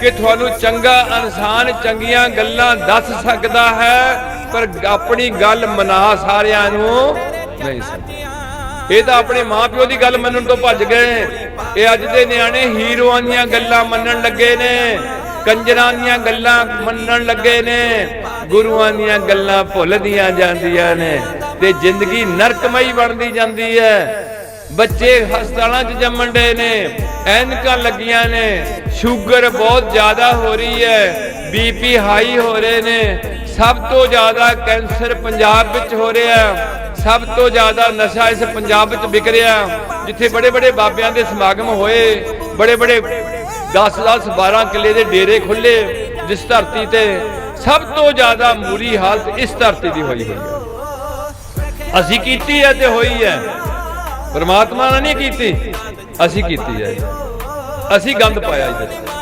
ਕਿ ਤੁਹਾਨੂੰ ਚੰਗਾ ਇਨਸਾਨ ਚੰਗੀਆਂ ਗੱਲਾਂ ਦੱਸ ਸਕਦਾ ਹੈ, ਪਰ ਆਪਣੀ ਗੱਲ ਮਨਾ ਸਾਰਿਆਂ ਨੂੰ ਨਹੀਂ ਸਕਦਾ। ਇਹ ਤਾਂ ਆਪਣੇ ਮਾਪਿਓ ਦੀ ਗੱਲ ਮੰਨਣ ਤੋਂ ਭੱਜ ਗਏ। ਇਹ ਅੱਜ ਦੇ ਨਿਆਣੇ ਹੀਰੋਆਂ ਦੀਆਂ ਗੱਲਾਂ ਮੰਨਣ ਲੱਗੇ ਨੇ, ਕੰਜਰਾਂ ਦੀਆਂ ਗੱਲਾਂ ਮੰਨਣ ਲੱਗੇ ਨੇ, ਗੁਰੂਆਂ ਦੀਆਂ ਗੱਲਾਂ ਭੁੱਲਦੀਆਂ ਜਾਂਦੀਆਂ ਨੇ ਤੇ ਜ਼ਿੰਦਗੀ ਨਰਕਮਈ ਬਣਦੀ ਜਾਂਦੀ ਹੈ। ਬੱਚੇ ਹਸਪਤਾਲਾਂ 'ਚ ਜੰਮਣ ਡੇ ਨੇ, ਐਨਕਾਂ ਲੱਗੀਆਂ ਨੇ, ਸ਼ੂਗਰ ਬਹੁਤ ਜ਼ਿਆਦਾ ਹੋ ਰਹੀ ਹੈ ਬੀਪੀ ਹਾਈ ਹੋ ਰਹੇ ਨੇ, ਸਭ ਤੋਂ ਜ਼ਿਆਦਾ ਕੈਂਸਰ ਪੰਜਾਬ ਵਿੱਚ ਹੋ ਰਿਹਾ ਸਭ ਤੋਂ ਜ਼ਿਆਦਾ ਨਸ਼ਾ ਇਸ ਪੰਜਾਬ ਵਿੱਚ ਵਿਕ ਰਿਹਾ ਜਿੱਥੇ ਬੜੇ ਬੜੇ ਬਾਬਿਆਂ ਦੇ ਸਮਾਗਮ ਹੋਏ ਬੜੇ ਬੜੇ 10 10 12 ਕਿੱਲੇ ਦੇ ਡੇਰੇ ਖੁੱਲੇ ਜਿਸ ਧਰਤੀ ਤੇ ਸਭ ਤੋਂ ਜ਼ਿਆਦਾ ਬੁਰੀ ਹਾਲਤ ਇਸ ਧਰਤੀ ਦੀ ਹੋਈ ਹੈ। ਅਸੀਂ ਕੀਤੀ ਹੈ ਤੇ ਹੋਈ ਹੈ। ਪਰਮਾਤਮਾ ਨੇ ਨਹੀਂ ਕੀਤੀ। ਅਸੀਂ ਕੀਤੀ ਹੈ। ਅਸੀਂ ਗੰਦ ਪਾਇਆ ਇਹਦੇ 'ਚ